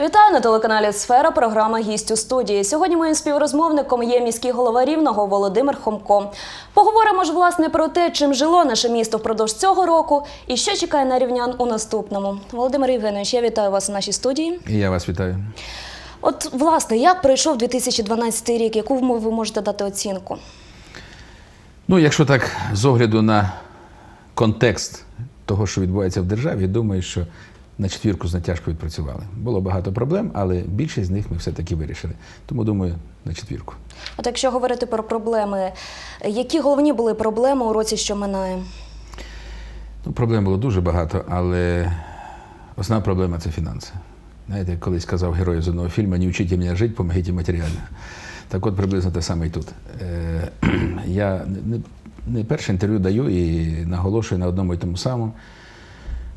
Вітаю на телеканалі Сфера. Програма гість у студії. Сьогодні моїм співрозмовником є міський голова Рівного Володимир Хомко. Поговоримо ж власне про те, чим жило наше місто впродовж цього року і що чекає на рівнян у наступному. Володимир Євгенович, я вітаю вас у нашій студії. І я вас вітаю. От власне, як пройшов 2012 рік? Яку ви можете дати оцінку? Ну, якщо так з огляду на контекст того, що відбувається в державі, думаю, що на четвірку з натяжкою відпрацювали. Було багато проблем, але більшість з них ми все-таки вирішили. Тому думаю, на четвірку. От якщо говорити про проблеми, які головні були проблеми у році, що минає? Ну, проблем було дуже багато, але основна проблема це фінанси. Знаєте, як колись казав герой з одного фільму, не вчіть мене жити, помогіть матеріально. Так от приблизно те саме і тут. Е, я не перше інтерв'ю даю і наголошую на одному і тому самому,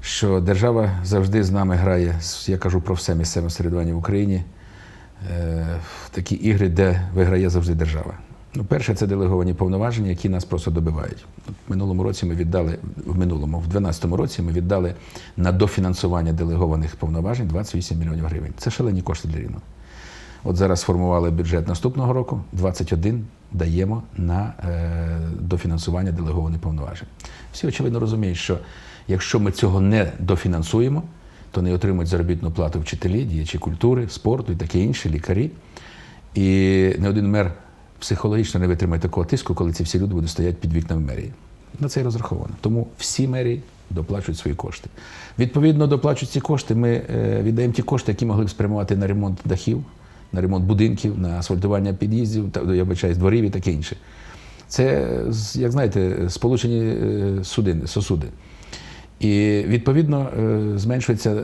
що держава завжди з нами грає, я кажу про все місцеве середування в Україні, е, в такі ігри, де виграє завжди держава. Ну, перше, це делеговані повноваження, які нас просто добивають. В минулому році ми віддали, в минулому, в 2012 році ми віддали на дофінансування делегованих повноважень 28 мільйонів гривень. Це шалені кошти для Рівного. От зараз сформували бюджет наступного року, 21 даємо на е, дофінансування делегованих повноважень. Всі очевидно розуміють, що якщо ми цього не дофінансуємо, то не отримують заробітну плату вчителі, діячі культури, спорту і таке інше, лікарі. І не один мер психологічно не витримає такого тиску, коли ці всі люди будуть стояти під вікнами мерії. На це і розраховано. Тому всі мерії доплачують свої кошти. Відповідно, доплачують ці кошти. Ми е, віддаємо ті кошти, які могли б спрямувати на ремонт дахів, на ремонт будинків, на асфальтування під'їздів, та я вибачаюсь, дворів і таке інше. Це, як знаєте, сполучені е, судини, сосуди. І відповідно е, зменшується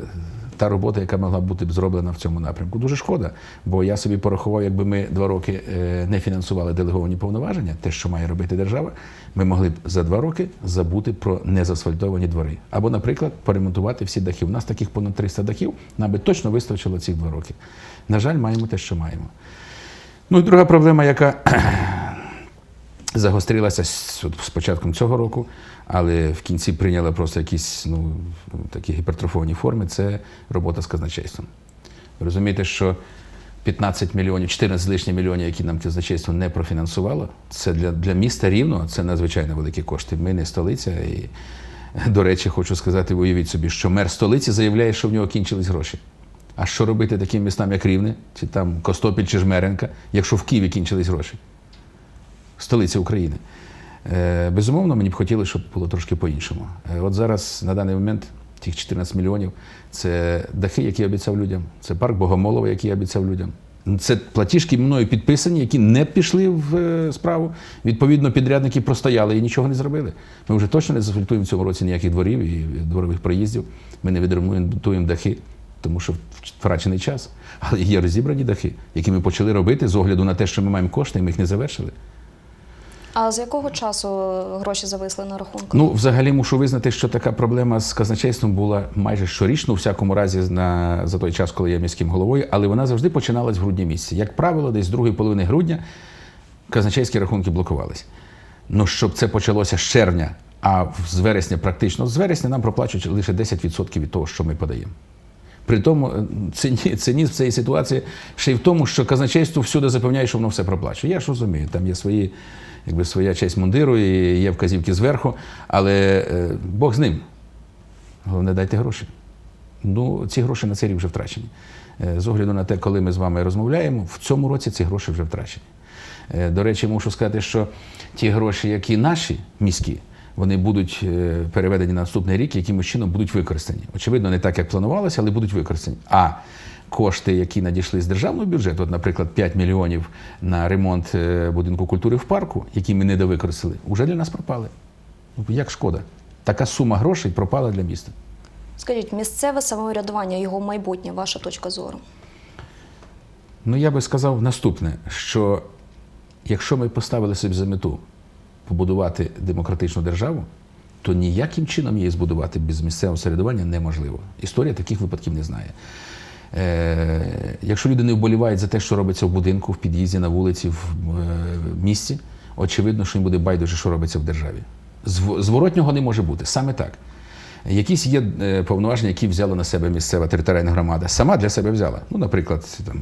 та робота, яка могла бути б зроблена в цьому напрямку. Дуже шкода, бо я собі порахував, якби ми два роки е, не фінансували делеговані повноваження, те, що має робити держава, ми могли б за два роки забути про незасфальтовані двори. Або, наприклад, поремонтувати всі дахи. У нас таких понад 300 дахів, нам би точно вистачило цих два роки. На жаль, маємо те, що маємо. Ну і друга проблема, яка загострилася з, початком цього року, але в кінці прийняла просто якісь ну, такі гіпертрофовані форми, це робота з казначейством. Ви розумієте, що 15 мільйонів, 14 з мільйонів, які нам казначейство не профінансувало, це для, для міста рівно це надзвичайно великі кошти. Ми не столиця. І, до речі, хочу сказати, уявіть собі, що мер столиці заявляє, що в нього кінчились гроші. А що робити таким містам, як Рівне, чи там Костопіль, чи Жмеренка, якщо в Києві кінчились гроші? Столиці України. Е, Безумовно, мені б хотілося, щоб було трошки по-іншому. Е, От зараз, на даний момент, тих 14 мільйонів це дахи, які я обіцяв людям, це парк Богомолова, який я обіцяв людям. Це платіжки мною підписані, які не пішли в е, справу. Відповідно, підрядники простояли і нічого не зробили. Ми вже точно не зафільтуємо в цьому році ніяких дворів і дворових проїздів. Ми не відремонтуємо дахи, тому що втрачений час. Але є розібрані дахи, які ми почали робити з огляду на те, що ми маємо кошти, і ми їх не завершили. А з якого часу гроші зависли на рахунку? Ну, взагалі мушу визнати, що така проблема з казначейством була майже щорічно, у всякому разі, на, за той час, коли я міським головою, але вона завжди починалась в грудні місяці. Як правило, десь з другої половини грудня казначейські рахунки блокувались. Ну, щоб це почалося з червня, а з вересня практично з вересня нам проплачують лише 10% від того, що ми подаємо. При тому е, цині- цинізм цій ситуації ще й в тому, що казначейство всюди запевняє, що воно все проплачує. Я ж розумію, там є свої, якби своя честь мундиру і є вказівки зверху, але е, Бог з ним. Головне, дайте гроші. Ну, ці гроші на цей рік вже втрачені. Е, З огляду на те, коли ми з вами розмовляємо, в цьому році ці гроші вже втрачені. До речі, мушу сказати, що ті гроші, які наші міські, вони будуть е, переведені на наступний рік, якимось чином будуть використані. Очевидно, не так, як планувалося, але будуть використані. А кошти, які надійшли з державного бюджету, от, наприклад, 5 мільйонів на ремонт е, будинку культури в парку, які ми недовикористали, вже для нас пропали. Ну, Як шкода. Така сума грошей пропала для міста. Скажіть, місцеве самоврядування, його майбутнє, ваша точка зору? Ну, я би сказав наступне: що якщо ми поставили собі за мету побудувати демократичну державу, то ніяким чином її збудувати без місцевого середування неможливо. Історія таких випадків не знає. Е, якщо люди не вболівають за те, що робиться в будинку, в під'їзді, на вулиці, в е, місті, очевидно, що їм буде байдуже, що робиться в державі. Зворотнього не може бути. Саме так. Якісь є е, повноваження, які взяла на себе місцева територіальна громада. Сама для себе взяла. Ну, наприклад, там,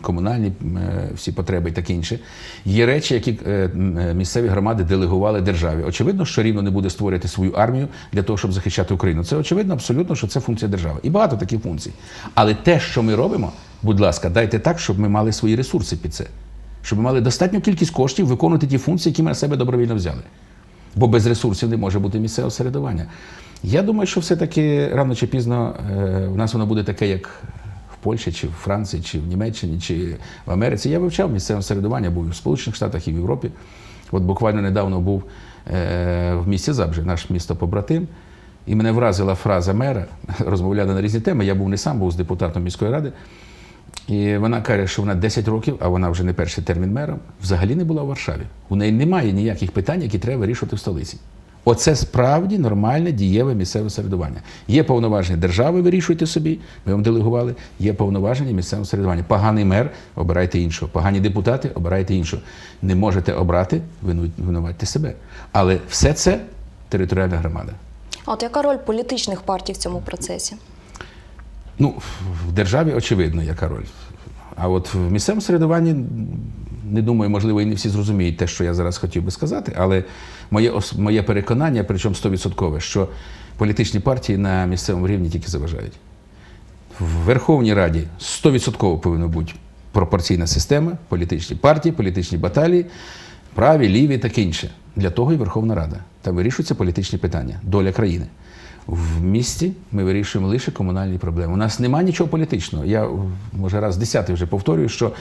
комунальні е, всі потреби і таке інше. Є речі, які е, місцеві громади делегували державі. Очевидно, що рівно не буде створювати свою армію для того, щоб захищати Україну. Це очевидно, абсолютно, що це функція держави. І багато таких функцій. Але те, що ми робимо, будь ласка, дайте так, щоб ми мали свої ресурси під це. Щоб ми мали достатню кількість коштів виконувати ті функції, які ми на себе добровільно взяли. Бо без ресурсів не може бути місцевого середування. Я думаю, що все-таки рано чи пізно е, в нас воно буде таке, як в Польщі, чи в Франції, чи в Німеччині, чи в Америці. Я вивчав місцеве середування, був і в Сполучених Штатах і в Європі. От буквально недавно був е, в місті Забже, наш місто побратим. І мене вразила фраза мера, розмовляли на різні теми. Я був не сам, був з депутатом міської ради. І вона каже, що вона 10 років, а вона вже не перший термін мером, взагалі не була в Варшаві. У неї немає ніяких питань, які треба вирішувати в столиці. Оце справді нормальне дієве місцеве середування. Є повноваження держави, вирішуйте собі, ми вам делегували. Є повноваження місцевого середування. Поганий мер, обирайте іншого. Погані депутати, обирайте іншого. Не можете обрати, вину- винуватьте себе. Але все це територіальна громада. От яка роль політичних партій в цьому процесі? Ну, в державі очевидно, яка роль. А от в місцевому середуванні, не думаю, можливо, і не всі зрозуміють те, що я зараз хотів би сказати, але моє, моє переконання, причому 100%, що політичні партії на місцевому рівні тільки заважають. В Верховній Раді 100% повинна бути пропорційна система, політичні партії, політичні баталії, праві, ліві, таке інше. Для того і Верховна Рада. Там вирішуються політичні питання, доля країни. В місті ми вирішуємо лише комунальні проблеми. У нас немає нічого політичного. Я може раз десятий вже повторюю, що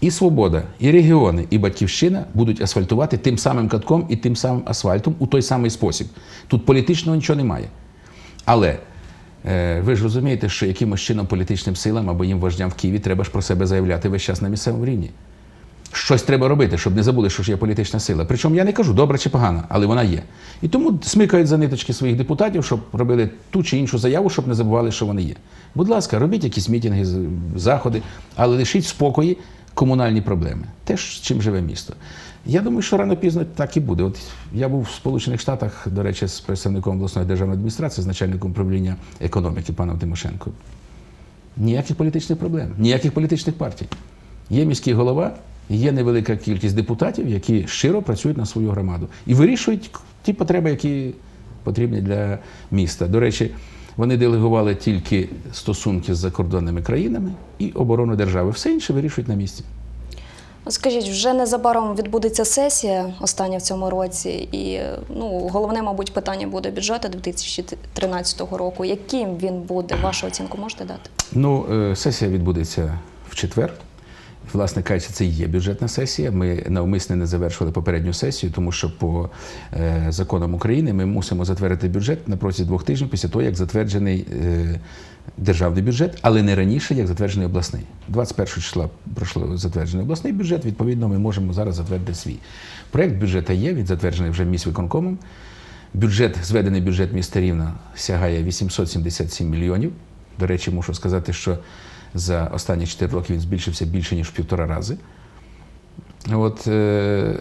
і свобода, і регіони, і батьківщина будуть асфальтувати тим самим катком і тим самим асфальтом у той самий спосіб. Тут політичного нічого немає. Але е, ви ж розумієте, що якимось чином політичним силам або їм вождям в Києві треба ж про себе заявляти весь час на місцевому рівні. Щось треба робити, щоб не забули, що ж є політична сила. Причому я не кажу, добра чи погана, але вона є. І тому смикають за ниточки своїх депутатів, щоб робили ту чи іншу заяву, щоб не забували, що вони є. Будь ласка, робіть якісь мітинги, заходи, але лишіть в спокої комунальні проблеми. Те, чим живе місто. Я думаю, що рано пізно так і буде. От я був в Сполучених Штатах, до речі, з представником обласної державної адміністрації, з начальником управління економіки паном Тимошенко. Ніяких політичних проблем, ніяких політичних партій. Є міський голова, є невелика кількість депутатів, які щиро працюють на свою громаду і вирішують ті потреби, які потрібні для міста. До речі, вони делегували тільки стосунки з закордонними країнами і оборону держави. Все інше вирішують на місці. Скажіть, вже незабаром відбудеться сесія остання в цьому році, і ну головне, мабуть, питання буде бюджету 2013 року. Яким він буде? Вашу оцінку можете дати? Ну, е, сесія відбудеться в четвер. Власне кажучи, це є бюджетна сесія. Ми навмисне не завершили попередню сесію, тому що по е, законам України ми мусимо затвердити бюджет на протязі двох тижнів після того, як затверджений е, державний бюджет, але не раніше, як затверджений обласний. 21 числа пройшло затверджений обласний бюджет. Відповідно, ми можемо зараз затвердити свій. Проект бюджету є, він затверджений вже міськвиконкомом. Бюджет, зведений бюджет міста Рівна сягає 877 мільйонів. До речі, мушу сказати, що за останні 4 роки він збільшився більше, ніж в півтора рази. От, е,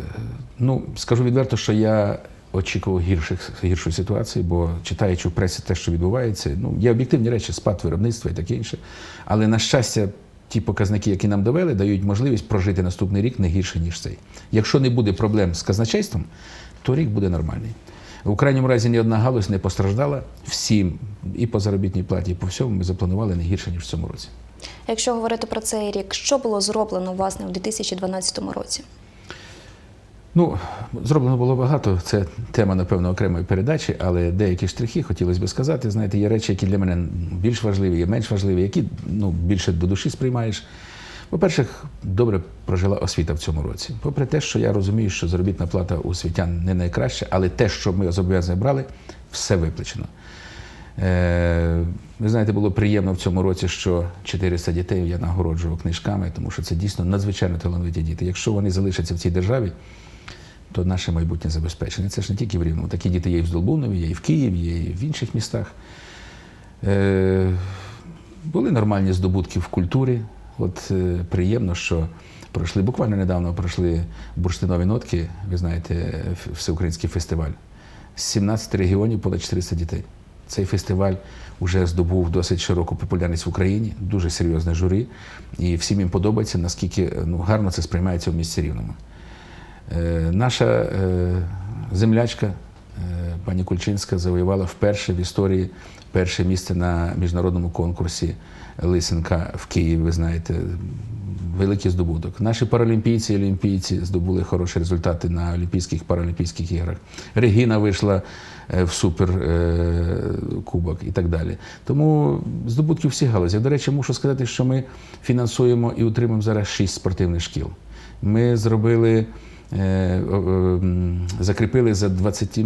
ну, скажу відверто, що я очікував гірших, гіршої ситуації, бо читаючи в пресі те, що відбувається, ну, є об'єктивні речі, спад виробництва і таке інше. Але, на щастя, ті показники, які нам довели, дають можливість прожити наступний рік не гірше, ніж цей. Якщо не буде проблем з казначейством, то рік буде нормальний. В крайньому разі ні одна галузь не постраждала. Всім і по заробітній платі, і по всьому ми запланували не гірше, ніж в цьому році. Якщо говорити про цей рік, що було зроблено власне у 2012 році? Ну, зроблено було багато. Це тема, напевно, окремої передачі, але деякі штрихи хотілося б сказати. Знаєте, є речі, які для мене більш важливі, є менш важливі, які ну, більше до душі сприймаєш. По-перше, добре прожила освіта в цьому році. Попри те, що я розумію, що заробітна плата у освітян не найкраща, але те, що ми зобов'язані брали, все виплачено. Е, ви знаєте, було приємно в цьому році, що 400 дітей я нагороджував книжками, тому що це дійсно надзвичайно талановиті діти. Якщо вони залишаться в цій державі, то наше майбутнє забезпечене. Це ж не тільки в Рівному. Такі діти є і в Здолбунові, є і в Києві, є і в інших містах. Е, були нормальні здобутки в культурі. От е, приємно, що пройшли, буквально недавно пройшли бурштинові нотки, ви знаєте, всеукраїнський фестиваль. З 17 регіонів понад 400 дітей. Цей фестиваль вже здобув досить широку популярність в Україні, дуже серйозне журі, і всім їм подобається, наскільки ну, гарно це сприймається в місті Рівному. Е, Наша е, землячка, е, пані Кульчинська, завоювала вперше в історії перше місце на міжнародному конкурсі Лисенка в Києві. Ви знаєте, великий здобуток. Наші паралімпійці і олімпійці здобули хороші результати на Олімпійських паралімпійських іграх. Регіна вийшла е, в супер е, і так далі. Тому здобутки всіх галузів. До речі, мушу сказати, що ми фінансуємо і утримуємо зараз шість спортивних шкіл. Ми зробили. Е, е, Закріпили за 20, е,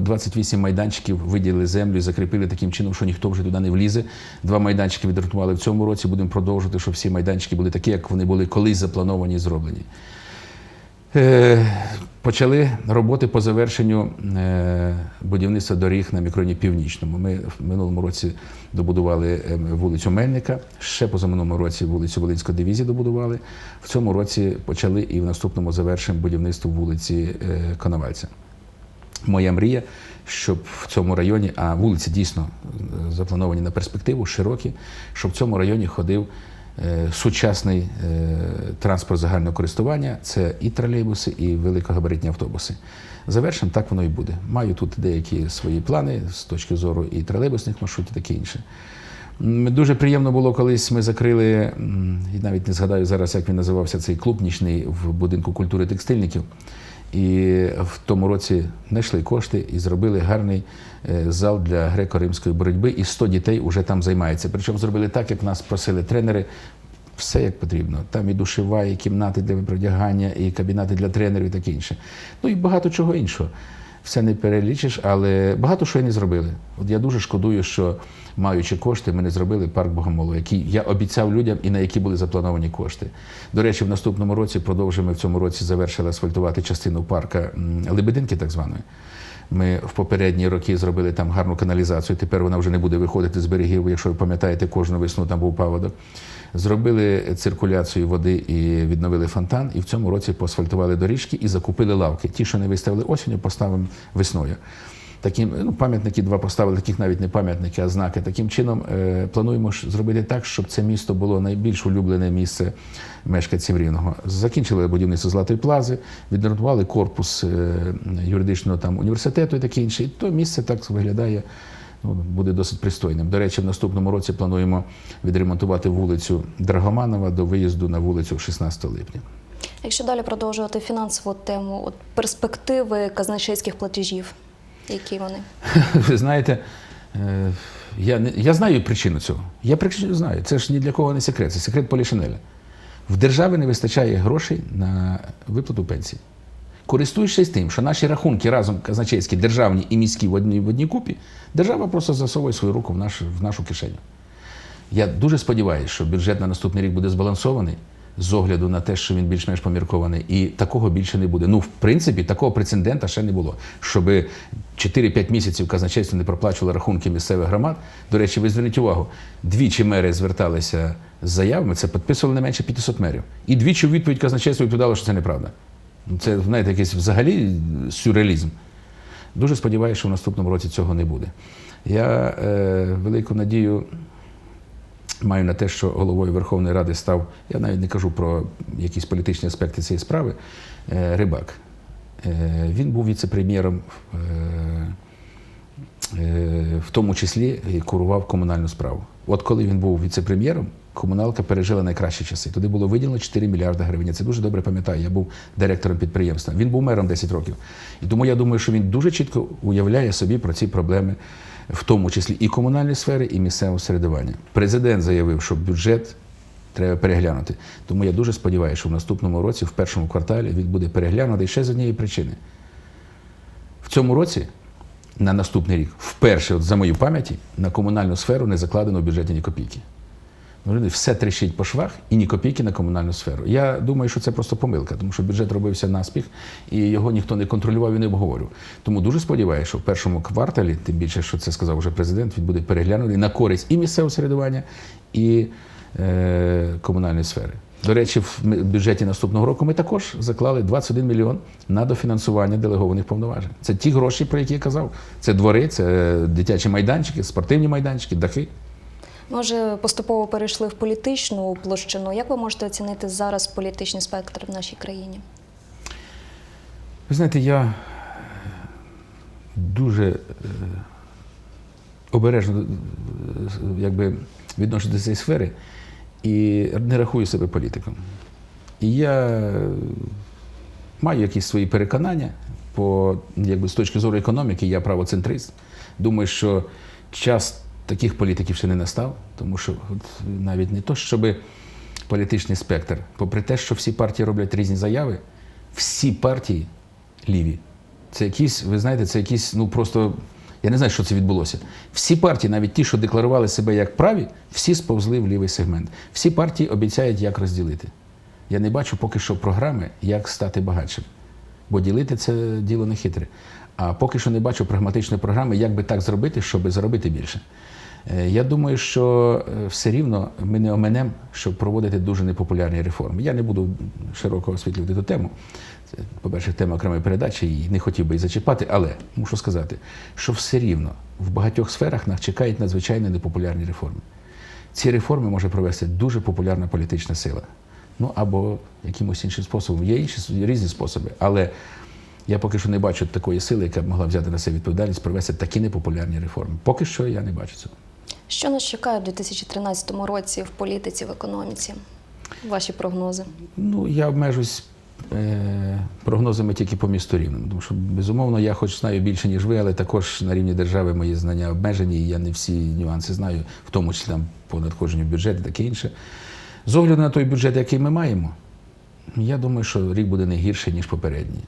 28 майданчиків, виділили землю закріпили таким чином, що ніхто вже туди не влізе. Два майданчики відрятували в цьому році. Будемо продовжувати, щоб всі майданчики були такі, як вони були колись заплановані і зроблені. Е, Почали роботи по завершенню е, будівництва доріг на мікроні Північному. Ми в минулому році добудували е, вулицю Мельника, ще позаминулому році вулицю Волинської дивізії добудували. В цьому році почали і в наступному завершимо будівництво вулиці Коновальця. Моя мрія, щоб в цьому районі, а вулиці дійсно заплановані на перспективу, широкі, щоб в цьому районі ходив сучасний е, транспорт загального користування. Це і тролейбуси, і великогабаритні автобуси. Завершимо, так воно і буде. Маю тут деякі свої плани з точки зору і тролейбусних маршрутів, таке інше. Дуже приємно було, колись ми закрили, і навіть не згадаю зараз, як він називався цей клуб нічний в будинку культури текстильників. І в тому році знайшли кошти і зробили гарний е, зал для греко-римської боротьби, і 100 дітей вже там займається. Причому зробили так, як нас просили тренери. Все як потрібно. Там і душева, і кімнати для продягання, і кабінети для тренерів, і таке інше. Ну і багато чого іншого. Все не перелічиш, але багато що і не зробили. От я дуже шкодую, що маючи кошти, ми не зробили парк Богомолу, який я обіцяв людям і на які були заплановані кошти. До речі, в наступному році продовжимо в цьому році завершили асфальтувати частину парка Лебединки, так званої. Ми в попередні роки зробили там гарну каналізацію. Тепер вона вже не буде виходити з берегів. Якщо ви пам'ятаєте, кожну весну там був паводок. Зробили циркуляцію води і відновили фонтан. І в цьому році поасфальтували доріжки і закупили лавки. Ті, що не виставили осінню, поставимо весною. Таким ну, пам'ятники два поставили, таких навіть не пам'ятники, а знаки. Таким чином е, плануємо зробити так, щоб це місто було найбільш улюблене місце мешканців Рівного. Закінчили будівництво Златої плази, відремонтували корпус е, юридичного там університету і таке інше. І то місце так виглядає. Ну, буде досить пристойним. До речі, в наступному році плануємо відремонтувати вулицю Драгоманова до виїзду на вулицю 16 липня. Якщо далі продовжувати фінансову тему, от перспективи казначейських платежів, які вони? Ви знаєте, е, я, я знаю причину цього. Я причину знаю. Це ж ні для кого не секрет, це секрет Полішинеля. В державі не вистачає грошей на виплату пенсій. Користуючись тим, що наші рахунки разом казначейські, державні і міські в одній, в одній купі, держава просто засовує свою руку в, наш, в нашу кишеню. Я дуже сподіваюся, що бюджет на наступний рік буде збалансований з огляду на те, що він більш-менш поміркований, і такого більше не буде. Ну, в принципі, такого прецедента ще не було. Щоб 4-5 місяців казначейство не проплачувало рахунки місцевих громад. До речі, ви зверніть увагу, двічі мери зверталися з заявами, це підписували не менше 500 мерів. І двічі у відповідь казначейство відповідало, що це неправда. Ну, Це, знаєте, якийсь взагалі сюрреалізм. Дуже сподіваюся, що в наступному році цього не буде. Я е, велику надію маю на те, що головою Верховної Ради став, я навіть не кажу про якісь політичні аспекти цієї справи, е, Рибак. Е, Він був віце-прем'єром, е, в тому числі і курував комунальну справу. От коли він був віце-прем'єром, комуналка пережила найкращі часи. Туди було виділено 4 мільярди гривень. Я це дуже добре пам'ятаю. Я був директором підприємства. Він був мером 10 років. І тому я думаю, що він дуже чітко уявляє собі про ці проблеми, в тому числі і комунальної сфери, і місцевого середування. Президент заявив, що бюджет треба переглянути. Тому я дуже сподіваюся, що в наступному році, в першому кварталі, він буде переглянутий ще з однієї причини. В цьому році, на наступний рік, вперше, от за мою пам'яті, на комунальну сферу не закладено в бюджеті ні копійки. Ну, все тріщить по швах і ні копійки на комунальну сферу. Я думаю, що це просто помилка, тому що бюджет робився наспіх, і його ніхто не контролював і не обговорював. Тому дуже сподіваюся, що в першому кварталі, тим більше, що це сказав вже президент, він буде переглянутий на користь і місцевого середування, і е, комунальної сфери. До речі, в бюджеті наступного року ми також заклали 21 мільйон на дофінансування делегованих повноважень. Це ті гроші, про які я казав. Це двори, це дитячі майданчики, спортивні майданчики, дахи. Ми вже поступово перейшли в політичну площину. Як ви можете оцінити зараз політичний спектр в нашій країні? Ви знаєте, я дуже е, обережно е, якби, відношусь до цієї сфери і не рахую себе політиком. І я е, маю якісь свої переконання по, якби, з точки зору економіки, я правоцентрист. Думаю, що час таких політиків ще не настав, тому що навіть не то, щоб політичний спектр, попри те, що всі партії роблять різні заяви, всі партії ліві. Це якісь, ви знаєте, це якісь, ну просто. Я не знаю, що це відбулося. Всі партії, навіть ті, що декларували себе як праві, всі сповзли в лівий сегмент. Всі партії обіцяють, як розділити. Я не бачу поки що програми, як стати багатшим. Бо ділити це діло не хитре. А поки що не бачу прагматичної програми, як би так зробити, щоб заробити більше. Е, Я думаю, що е, все рівно ми не оменемо, щоб проводити дуже непопулярні реформи. Я не буду широко освітлювати ту тему. Це, по-перше, тема окремої передачі, і не хотів би її зачіпати, але мушу сказати, що все рівно в багатьох сферах нас чекають надзвичайно непопулярні реформи. Ці реформи може провести дуже популярна політична сила. Ну або якимось іншим способом. Є інші різні способи. Але я поки що не бачу такої сили, яка б могла взяти на себе відповідальність провести такі непопулярні реформи. Поки що я не бачу цього. Що нас чекає в 2013 році в політиці, в економіці? Ваші прогнози? Ну, я обмежусь е, прогнозами тільки по місту рівному. Тому що, безумовно, я хоч знаю більше, ніж ви, але також на рівні держави мої знання обмежені, і я не всі нюанси знаю, в тому числі там по надходженню в бюджет і таке інше. З огляду на той бюджет, який ми маємо, я думаю, що рік буде не гірший, ніж попередній.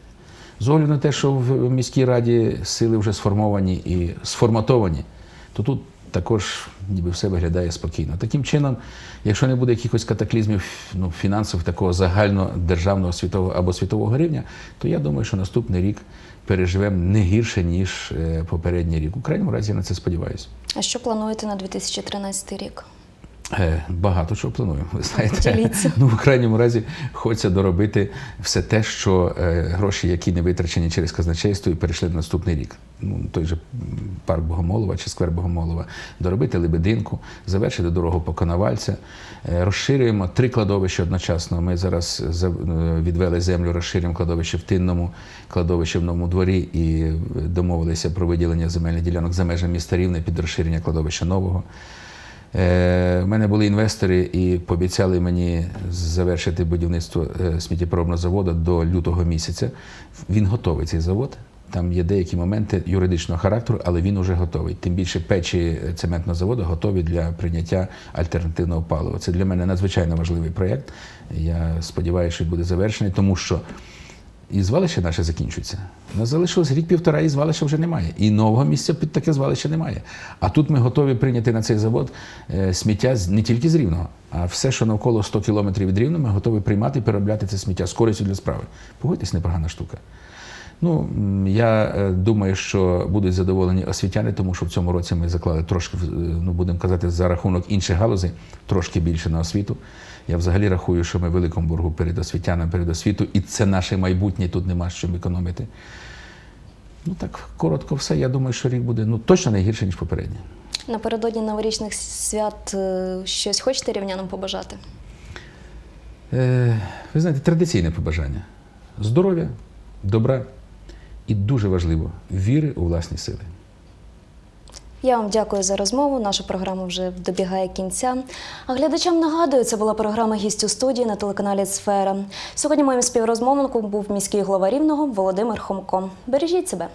З огляду на те, що в міській раді сили вже сформовані і сформатовані, то тут також ніби все виглядає спокійно. Таким чином, якщо не буде якихось катаклізмів ну, фінансових такого загальнодержавного світового або світового рівня, то я думаю, що наступний рік переживемо не гірше, ніж е, попередній рік. У крайньому разі я на це сподіваюся. А що плануєте на 2013 рік? Е, Багато чого планую. Ви знаєте, ну в крайньому разі хочеться доробити все те, що е, гроші, які не витрачені через казначейство, і перейшли на наступний рік. Ну той же парк Богомолова чи сквер Богомолова, доробити Лебединку, завершити дорогу по Коновальця. Е, Розширюємо три кладовища одночасно. Ми зараз відвели землю, розширюємо кладовище в Тинному, кладовище в Новому дворі і домовилися про виділення земельних ділянок за межами міста Рівне під розширення кладовища нового. Е, У мене були інвестори і пообіцяли мені завершити будівництво е, сміттєпоробного заводу до лютого місяця. Він готовий цей завод. Там є деякі моменти юридичного характеру, але він уже готовий. Тим більше печі цементного заводу готові для прийняття альтернативного палива. Це для мене надзвичайно важливий проєкт. Я сподіваюся, що буде завершений, тому що і звалище наше закінчується. У нас залишилось рік-півтора, і звалища вже немає. І нового місця під таке звалище немає. А тут ми готові прийняти на цей завод е, сміття не тільки з Рівного, а все, що навколо 100 кілометрів від Рівного, ми готові приймати і переробляти це сміття з користю для справи. Погодьтесь, непогана штука. Ну, я е, думаю, що будуть задоволені освітяни, тому що в цьому році ми заклали трошки, е, ну будемо казати, за рахунок інших галузей, трошки більше на освіту. Я взагалі рахую, що ми в великому боргу перед освітянами, перед освіту, і це наше майбутнє, тут нема з чим економити. Ну так, коротко все. Я думаю, що рік буде ну, точно не гірше, ніж попередній. Напередодні новорічних свят е, щось хочете рівнянам побажати? Е, ви знаєте, традиційне побажання: здоров'я, добра і дуже важливо віри у власні сили. Я вам дякую за розмову. Наша програма вже добігає кінця. А глядачам нагадую, це була програма «Гість у студії на телеканалі Сфера. Сьогодні моїм співрозмовником був міський голова Рівного Володимир Хомко. Бережіть себе.